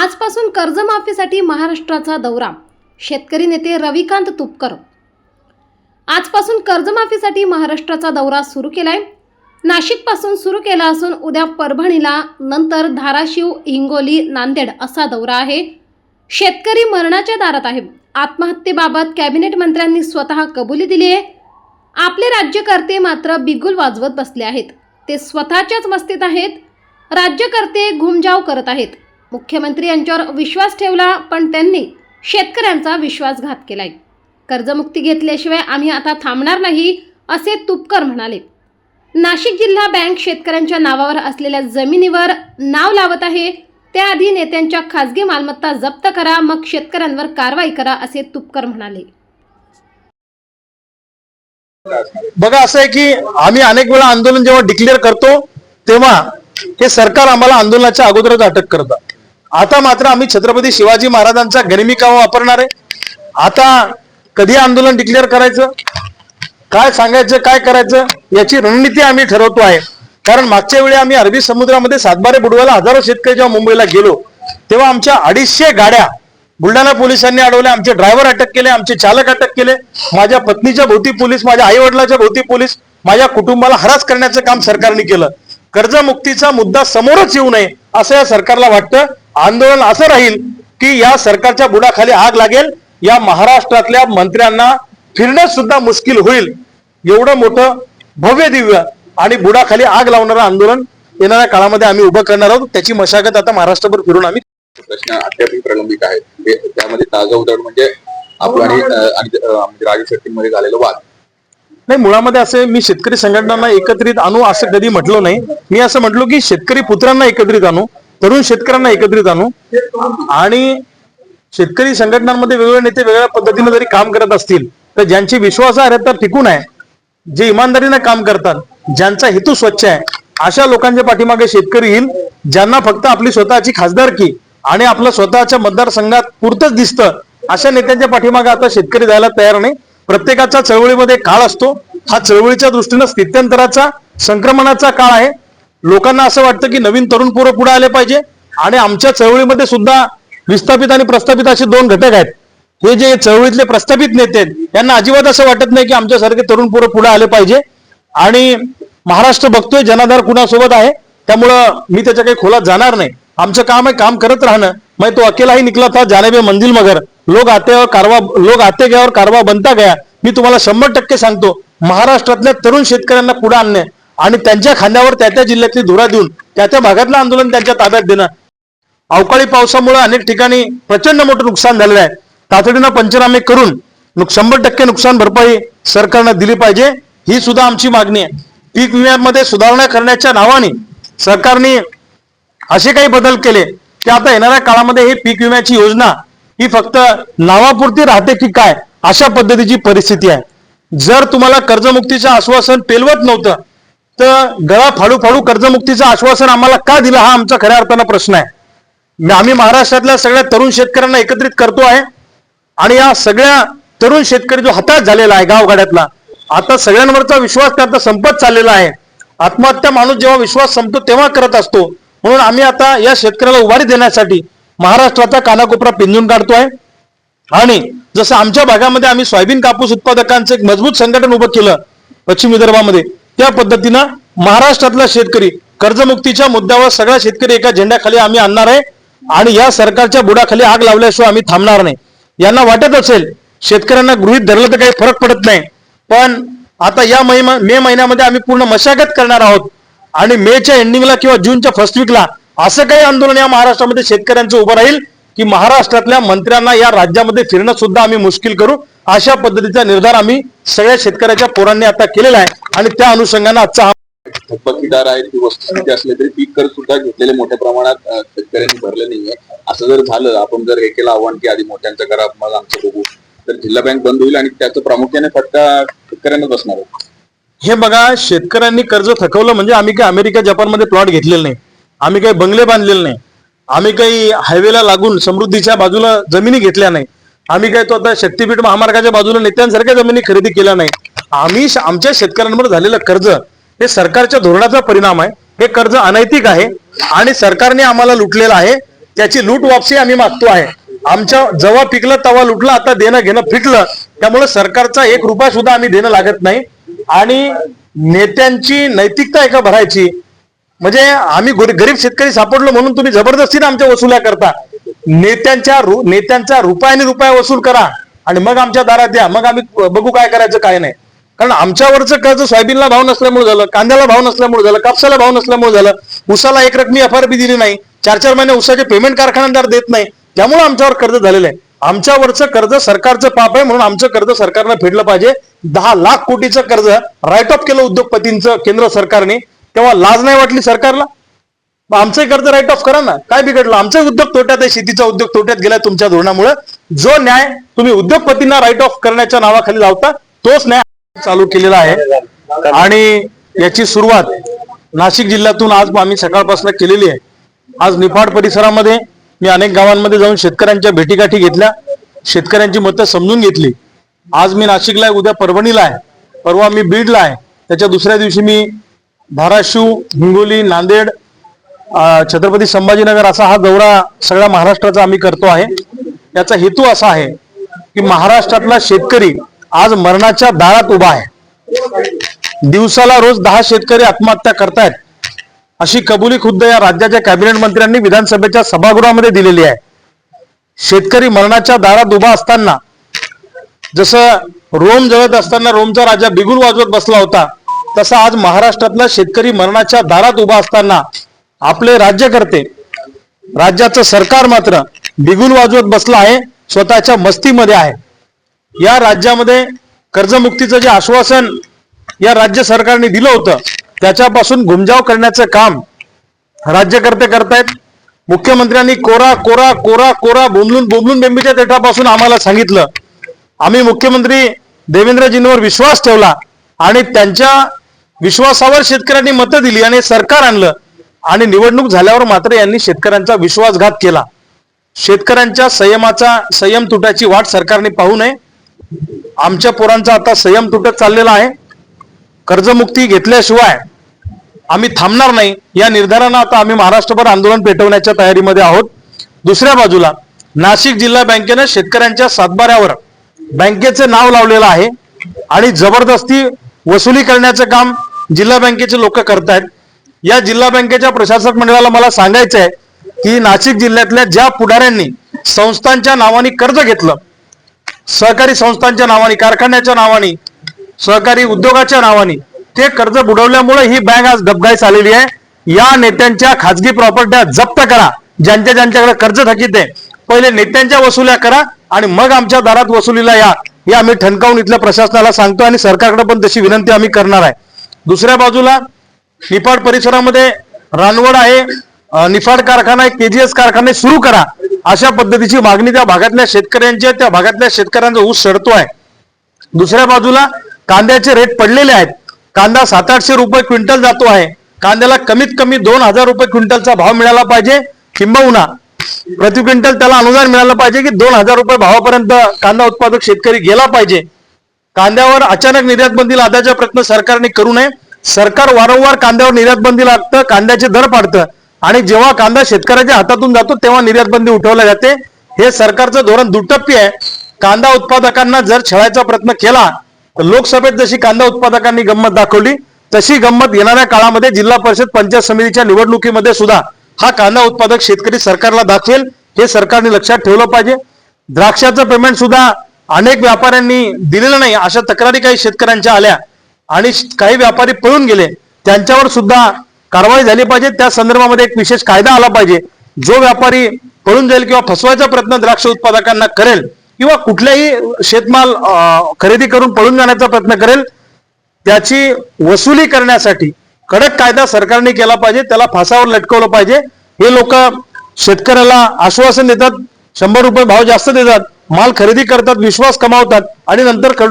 आजपासून कर्जमाफीसाठी महाराष्ट्राचा दौरा. शेतकरी नेते रविकांत तुपकर. आजपासून कर्जमाफीसाठी महाराष्ट्राचा दौरा सुरू केलाय. नाशिकपासून सुरू केला असून उद्या परभणीला नंतर धाराशिव हिंगोली नांदेड असा दौरा आहे. शेतकरी मरणाच्या दारात आहे. आत्महत्येबाबत कॅबिनेट मंत्र्यांनी स्वतः कबुली दिली आहे. आपले राज्यकर्ते मात्र बिगुल वाजवत बसले आहेत. ते स्वतःच्याच मस्तीत आहेत. राज्यकर्ते घुमजाव करत आहेत. मुख्यमंत्री यांच्यावर विश्वास ठेवला पण त्यांनी शेतकऱ्यांचा विश्वासघात केलाय. कर्जमुक्ती घेतल्याशिवाय आम्ही आता थांबणार नाही असे तुपकर म्हणाले. नाशिक जिल्हा बँक शेतकऱ्यांच्या नावावर असलेल्या जमिनीवर नाव लावत आहे. त्याआधी नेत्यांच्या खासगी मालमत्ता जप्त करा मग शेतकऱ्यांवर कारवाई करा असे तुपकर म्हणाले. बघा असं आहे की आम्ही अनेक वेळा आंदोलन जेव्हा डिक्लेअर करतो तेव्हा हे सरकार आम्हाला आंदोलनाच्या अगोदरच अटक करतं आता मात्र आम्ही छत्रपती शिवाजी महाराजांचा गनिमी वापरणार आहे? आता कधी आंदोलन डिक्लेअर करायचं? काय सांगायचं काय करायचं? याची रणनीती आम्ही ठरवतो आहे. कारण मागच्या वेळी आम्ही अरबी समुद्रामध्ये सातबारे बुडवायला हजारो शेतकरी जेव्हा मुंबईला गेलो तेव्हा आमच्या अडीचशे गाड्या बुलढाणा पोलिसांनी अडवल्या आमचे ड्रायव्हर अटक केले आमचे चालक अटक केले माझ्या पत्नीच्या भोवती पोलीस माझ्या आई वडिलाच्या भोवती पोलीस माझ्या कुटुंबाला हरास करण्याचं काम सरकारने केलं. कर्जमुक्तीचा मुद्दा समोरच येऊ नये असं या सरकारला वाटतं. आंदोलन असं राहील की या सरकारच्या बुडाखाली आग लागेल या महाराष्ट्रातल्या मंत्र्यांना फिरणं सुद्धा मुश्किल होईल. एवढं मोठं भव्य दिव्य आणि बुडाखाली आग लावणारं आंदोलन येणाऱ्या काळामध्ये आम्ही उभं करणार आहोत. त्याची मशागत आता महाराष्ट्रभर फिरून आम्ही प्रश्न अद्यापही प्रलंबित आहेत. ते- त्यामध्ये ताजा उदाहरण म्हणजे आपलं आणि म्हणजे राजू शेट्टींमध्ये झालेलं वाद. नाही मुळामध्ये असे मी शेतकरी संघटनांना एकत्रित आणू असं कधी म्हटलं नाही. मी असं म्हटलो की शेतकरी पुत्रांना एकत्रित आणू. तरुण शेतकऱ्यांना एकत्रित आणू. आणि शेतकरी संघटनांमध्ये वेगवेगळे नेते वेगळ्या पद्धतीने जरी काम करत असतील तर ज्यांची विश्वासार्हता टिकून आहे. जे इमानदारीने काम करतात ज्यांचा हेतू स्वच्छ आहे अशा लोकांच्या पाठीमागे शेतकरी येईल ज्यांना फक्त आपली स्वतःची खासदारकी आणि आपलं स्वतःच्या मतदारसंघात पुरतच दिसतं अशा नेत्यांच्या पाठीमागे आता शेतकरी जायला तयार नाही. प्रत्येकाचा चळवळीमध्ये काळ असतो. हा चळवळीच्या दृष्टीनं स्थित्यंतराचा संक्रमणाचा काळ आहे. लोकांना असं वाटतं की नवीन तरुण पोरं पुढे आले पाहिजे. आणि आमच्या चळवळीमध्ये सुद्धा विस्थापित आणि प्रस्थापित असे दोन घटक आहेत. हे जे चळवळीतले प्रस्थापित नेते आहेत यांना अजिबात असं वाटत नाही की आमच्यासारखे तरुण पोरं पुढे आले पाहिजे. आणि महाराष्ट्र बघतोय जनाधार कुणासोबत आहे त्यामुळं मी त्याच्या काही खोलात जाणार नाही. आमचं काम आहे काम करत राहणं. मग तो अकेला ही निकला था जानेबे मंदिल मगर. लोक आते और कारवा लोक आते गया और कारवा बनता गया. मी तुम्हाला शंभर टक्के सांगतो महाराष्ट्रातल्या तरुण शेतकऱ्यांना पुढे आणणे आणि त्यांच्या खांद्यावर त्या त्या जिल्ह्यातली धुरा देऊन त्या त्या भागातलं आंदोलन त्यांच्या ताब्यात देणं. अवकाळी पावसामुळे अनेक ठिकाणी प्रचंड मोठं नुकसान झालेलं आहे. तातडीनं पंचनामे करून शंभर टक्के नुकसान भरपाई सरकारनं दिली पाहिजे. ही सुद्धा आमची मागणी आहे. पीक विम्यामध्ये सुधारणा करण्याच्या नावाने सरकारने असे काही बदल केले की आता येणाऱ्या काळामध्ये ही पीक विम्याची योजना ही फक्त नावापुरती राहते की काय अशा पद्धतीची परिस्थिती आहे. जर तुम्हाला कर्जमुक्तीचं आश्वासन पेलवत नव्हतं तर गळा फाडू फाडू कर्जमुक्तीचं आश्वासन आम्हाला का दिलं हा आमचा खऱ्या अर्थानं प्रश्न आहे. आम्ही महाराष्ट्रातल्या सगळ्या तरुण शेतकऱ्यांना एकत्रित करतो आहे आणि या सगळ्या तरुण शेतकरी जो हताश झालेला आहे गावगाड्यातला आता सगळ्यांवरचा विश्वास त्यांचा संपत चाललेला आहे. आत्महत्या माणूस जेव्हा विश्वास संपतो तेव्हा करत असतो. म्हणून आम्ही आता या शेतकऱ्याला उभारी देण्यासाठी महाराष्ट्राचा कानाकोपरा पिंजून काढतोय आणि जसं आमच्या भागामध्ये आम्ही सोयाबीन कापूस उत्पादकांचं एक मजबूत संघटन उभं केलं पश्चिम विदर्भामध्ये त्या पद्धतीनं महाराष्ट्रातला शेतकरी कर्जमुक्तीच्या मुद्द्यावर सगळा शेतकरी एका झेंड्याखाली आम्ही आणणार आहे आणि या सरकारच्या बुडाखाली आग लावल्याशिवाय आम्ही थांबणार नाही. यांना वाटत असेल शेतकऱ्यांना गृहित धरलं तर काही फरक पडत नाही. पण आता या महिमा मे महिन्यामध्ये आम्ही पूर्ण मशागत करणार आहोत आणि मेच्या एंडिंगला किंवा जूनच्या फर्स्ट वीकला असं काही आंदोलन या महाराष्ट्रामध्ये शेतकऱ्यांचं उभं राहील की महाराष्ट्रातल्या मंत्र्यांना या राज्यामध्ये फिरणं सुद्धा आम्ही मुश्किल करू. अशा पद्धतीचा निर्धार आम्ही सगळ्या शेतकऱ्याच्या पोरांनी आता केलेला आहे आणि त्या अनुषंगाने आजचा हा थकबाकीदार आहेत ही वस्तुस्थिती असले तरी पीक कर सुद्धा घेतलेले मोठ्या प्रमाणात शेतकऱ्यांनी भरले नाहीये. असं जर झालं आपण जर हे केलं आव्हान की आधी मोठ्यांचं करा मग आमचं बघू. तर जिल्हा बँक बंद होईल आणि त्याचं प्रामुख्याने फटका शेतकऱ्यांना बसणार आहे. हे बघा शेतकऱ्यांनी कर्ज थकवलं म्हणजे आम्ही काही अमेरिका जपानमध्ये प्लॉट घेतलेले नाही. आम्ही काही बंगले बांधलेले नाही. आम्ही काही हायवेला लागून समृद्धीच्या बाजूला जमिनी घेतल्या नाही. आम्ही काय तो आता शक्तीपीठ महामार्गाच्या बाजूला नेत्यांसारख्या जमिनी खरेदी केल्या नाही. आम्ही आमच्या शेतकऱ्यांवर झालेलं कर्ज हे सरकारच्या धोरणाचा परिणाम आहे. हे कर्ज अनैतिक आहे आणि सरकारने आम्हाला लुटलेलं आहे. त्याची लूट वापसी आम्ही मागतो आहे. आमच्या जेव्हा पिकलं तेव्हा लुटलं आता देणं घेणं फिटलं त्यामुळे सरकारचा एक रुपया सुद्धा आम्ही देणं लागत नाही. आणि नेत्यांची नैतिकता एका भरायची. म्हणजे आम्ही गरीब शेतकरी सापडलो म्हणून तुम्ही जबरदस्तीने आमच्या वसुल्या करता. नेत्यांच्या रु- नेत्यांचा रुपयाने रुपया वसूल करा आणि मग आमच्या दारात द्या मग आम्ही बघू काय करायचं काय नाही. कारण आमच्यावरचं कर्ज सोयाबीनला भाव नसल्यामुळे झालं कांद्याला भाव नसल्यामुळे झालं कापसाला भाव नसल्यामुळे झालं. उसाला एक रकमी एफ दिली नाही. चार चार महिने उसाचे पेमेंट कारखानदार देत नाही. त्यामुळे आमच्यावर कर्ज झालेलं आहे. आमच्यावरचं कर्ज सरकारचं पाप आहे म्हणून आमचं कर्ज सरकारनं फेडलं पाहिजे. दहा लाख कोटीचं कर्ज राईट ऑफ केलं उद्योगपतींचं केंद्र सरकारने. तेव्हा लाज नाही वाटली सरकारला? मग आमचं कर्ज राईट ऑफ करा ना. काय बिघडलं? आमचा उद्योग तोट्यात आहे शेतीचा उद्योग तोट्यात गेलाय तुमच्या धोरणामुळे. जो न्याय तुम्ही उद्योगपतींना राईट ऑफ करण्याच्या नावाखाली लावता तोच न्याय चालू केलेला आहे. आणि याची सुरुवात नाशिक जिल्ह्यातून आज आम्ही सकाळपासून केलेली आहे. आज निफाड परिसरामध्ये मी अनेक गावांमध्ये जाऊन शेतकऱ्यांच्या भेटीगाठी घेतल्या. शेतकऱ्यांची मतं समजून घेतली. आज मी नाशिकला आहे उद्या परभणीला आहे. परवा मी बीडला आहे. त्याच्या दुसऱ्या दिवशी मी धाराशिव हिंगोली नांदेड छत्रपती संभाजीनगर असा हा दौरा सगळ्या महाराष्ट्राचा आम्ही करतो आहे. याचा हेतू असा आहे की महाराष्ट्रातला शेतकरी आज मरणाच्या दारात उभा आहे. दिवसाला रोज दहा शेतकरी आत्महत्या करतायत. अशी कबुली खुद्द या राज्याच्या कॅबिनेट मंत्र्यांनी विधानसभेच्या सभागृहामध्ये दिलेली आहे. शेतकरी मरणाच्या दारात उभा असताना जसं रोम जळत असताना रोमचा राजा बिगुल वाजवत बसला होता तसा आज महाराष्ट्रातला शेतकरी मरणाच्या दारात उभा असताना आपले राज्यकर्ते राज्याचं सरकार मात्र बिगुल वाजवत बसलं आहे स्वतःच्या मस्तीमध्ये आहे. या राज्यामध्ये कर्जमुक्तीचं जे आश्वासन या राज्य सरकारने दिलं होतं त्याच्यापासून घुमजाव करण्याचं काम राज्यकर्ते करतायत. मुख्यमंत्र्यांनी कोरा कोरा कोरा कोरा बोमलून बोमलून बेंबीच्या देठापासून आम्हाला सांगितलं. आम्ही मुख्यमंत्री देवेंद्रजींवर विश्वास ठेवला आणि त्यांच्या विश्वासावर शेतकऱ्यांनी मतं दिली आणि सरकार आणलं. आणि निवडणूक झाल्यावर मात्र यांनी शेतकऱ्यांचा विश्वासघात केला. शेतकऱ्यांच्या संयमाचा संयम तुटाची वाट सरकारने पाहू नये. आमच्या पोरांचा आता संयम तुटत चाललेला आहे. कर्जमुक्ती घेतल्याशिवाय आम्ही थांबणार नाही. या निर्धारानं आता आम्ही महाराष्ट्रभर आंदोलन पेटवण्याच्या तयारीमध्ये आहोत. दुसऱ्या बाजूला नाशिक जिल्हा बँकेनं शेतकऱ्यांच्या सातबाऱ्यावर बँकेचे नाव लावलेलं आहे आणि जबरदस्ती वसुली करण्याचं काम जिल्हा बँकेचे लोक करतायत. या जिल्हा बँकेच्या प्रशासक मंडळाला मला सांगायचं आहे की नाशिक जिल्ह्यातल्या ज्या पुढाऱ्यांनी संस्थांच्या नावाने कर्ज घेतलं सहकारी संस्थांच्या नावाने कारखान्याच्या नावाने सहकारी उद्योगाच्या नावाने ते कर्ज बुडवल्यामुळे ही बँक आज डबगाईस आलेली आहे. या नेत्यांच्या खाजगी प्रॉपर्ट्या जप्त करा. ज्यांच्या ज्यांच्याकडे कर्ज थकीत आहे पहिले नेत्यांच्या वसुल्या करा आणि मग आमच्या दारात वसुलीला या. हे आम्ही ठणकावून इथल्या प्रशासनाला सांगतो आणि सरकारकडे पण तशी विनंती आम्ही करणार आहे. दुसऱ्या बाजूला निफाड परिसरामध्ये रानवड आहे. निफाड कारखाना आहे केजीएस कारखाने सुरू करा. अशा पद्धतीची मागणी त्या भागातल्या शेतकऱ्यांची आहे. त्या भागातल्या शेतकऱ्यांचा ऊस सडतो आहे. दुसऱ्या बाजूला कांद्याचे रेट पडलेले आहेत. कांदा सात आठशे रुपये क्विंटल जातो आहे. कांद्याला कमीत कमी दोन हजार रुपये क्विंटलचा भाव मिळाला पाहिजे किंबहुना. प्रति क्विंटल त्याला अनुदान मिळालं पाहिजे की दोन हजार रुपये भावापर्यंत कांदा उत्पादक शेतकरी गेला पाहिजे. कांद्यावर अचानक निर्यात बंदी लादायचा प्रयत्न सरकारने करू नये. सरकार वारंवार कांद्यावर निर्यात बंदी लागतं कांद्याचे दर पाडतं. आणि जेव्हा कांदा शेतकऱ्याच्या हातातून जातो तेव्हा निर्यात बंदी उठवल्या जाते. हे सरकारचं धोरण दुटप्पी आहे. कांदा उत्पादकांना जर छळायचा प्रयत्न केला तर लोकसभेत जशी कांदा उत्पादकांनी गंमत दाखवली तशी गंमत येणाऱ्या काळामध्ये जिल्हा परिषद पंचायत समितीच्या निवडणुकीमध्ये सुद्धा हा कांदा उत्पादक शेतकरी सरकारला दाखवेल हे सरकारने लक्षात ठेवलं पाहिजे. द्राक्षाचं पेमेंट सुद्धा अनेक व्यापाऱ्यांनी दिलेलं नाही अशा तक्रारी काही शेतकऱ्यांच्या आल्या. आणि काही व्यापारी पळून गेले. त्यांच्यावर सुद्धा कारवाई झाली पाहिजे. त्या संदर्भामध्ये एक विशेष कायदा आला पाहिजे. जो व्यापारी पळून जाईल किंवा फसवायचा प्रयत्न द्राक्ष उत्पादकांना करेल किंवा कुठल्याही शेतमाल खरेदी करून पळून जाण्याचा प्रयत्न करेल त्याची वसुली करण्यासाठी कडक कायदा सरकारने केला पाहिजे. त्याला फासावर लटकवलं पाहिजे. हे लोक शेतकऱ्याला आश्वासन देतात. शंभर रुपये भाव जास्त देतात. माल खरेदी करतात विश्वास कमावतात आणि नंतर